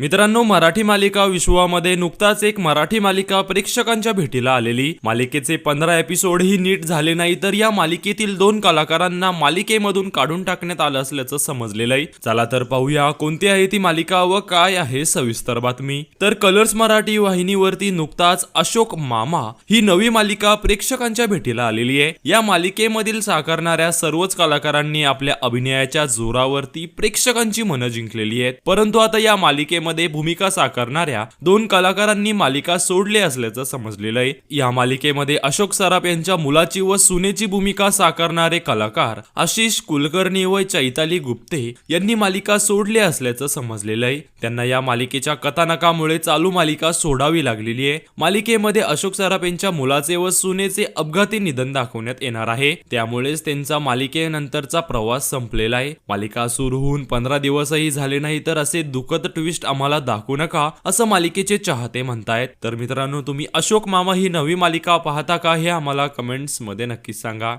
मित्रांनो मराठी मालिका विश्वामध्ये नुकताच एक मराठी मालिका प्रेक्षकांच्या भेटीला आलेली. मालिकेचे पंधरा एपिसोड ही नीट झाले नाही तर या मालिकेतील दोन कलाकारांना मालिकेमधून काढून टाकण्यात आलं असल्याचं समजलेलं आहे. चला तर पाहूया कोणती आहे ती मालिका व काय आहे सविस्तर बातमी. तर कलर्स मराठी वाहिनीवरती नुकताच अशोक मामा ही नवी मालिका प्रेक्षकांच्या भेटीला आलेली आहे. या मालिकेमधील साकारणाऱ्या सर्वच कलाकारांनी आपल्या अभिनयाच्या जोरावरती प्रेक्षकांची मनं जिंकलेली आहेत. परंतु आता या मालिकेमध्ये भूमिका साकारणाऱ्या दोन कलाकारांनी मालिका सोडली असल्याचं समजलेलं आहे. या मालिकेमध्ये अशोक सराफ यांच्या मुलाची व सुनेची भूमिका साकारणारे कलाकार आशिष कुलकर्णी व चैताली गुप्ते यांनी मालिका सोडली असल्याचं समजलेलं आहे. त्यांना या मालिकेच्या कथानकामुळे चालू मालिका सोडावी लागलेली आहे. मालिकेमध्ये अशोक सराफ यांच्या मुलाचे व सुनेचे अपघाती निधन दाखवण्यात येणार आहे. त्यामुळेच त्यांचा मालिकेनंतरचा प्रवास संपलेला आहे. मालिका सुरू होऊन पंधरा दिवसही झाले नाही तर असे दुखद ट्विस्ट आम्हाला दाखवू नका असं मालिकेचे चाहते म्हणतायत. तर मित्रांनो तुम्ही अशोक मामा ही नवी मालिका पाहता का हे आम्हाला कमेंट्समध्ये नक्कीच सांगा.